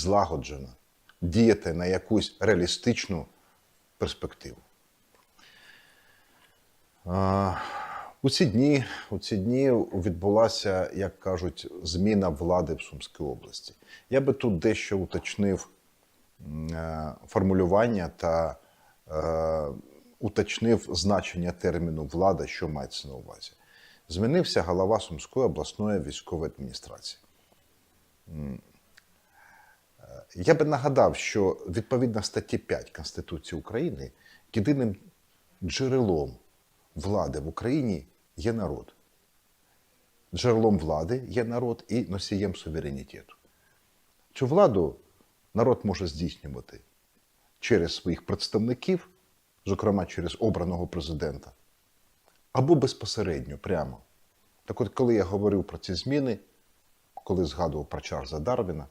злагоджено діяти на якусь реалістичну перспективу. У ці дні, у ці дні відбулася, як кажуть, зміна влади в Сумській області. Я би тут дещо уточнив е, формулювання та е, уточнив значення терміну влада, що мається на увазі. Змінився голова Сумської обласної військової адміністрації. М, е, Я би нагадав, що відповідно статті 5 Конституції України єдиним джерелом влади в Україні є народ. Джерелом влади є народ і носієм суверенітету. Цю владу народ може здійснювати через своїх представників, зокрема через обраного президента, або безпосередньо прямо. Так от, коли я говорив про ці зміни, коли згадував про Чарльза Дарвіна,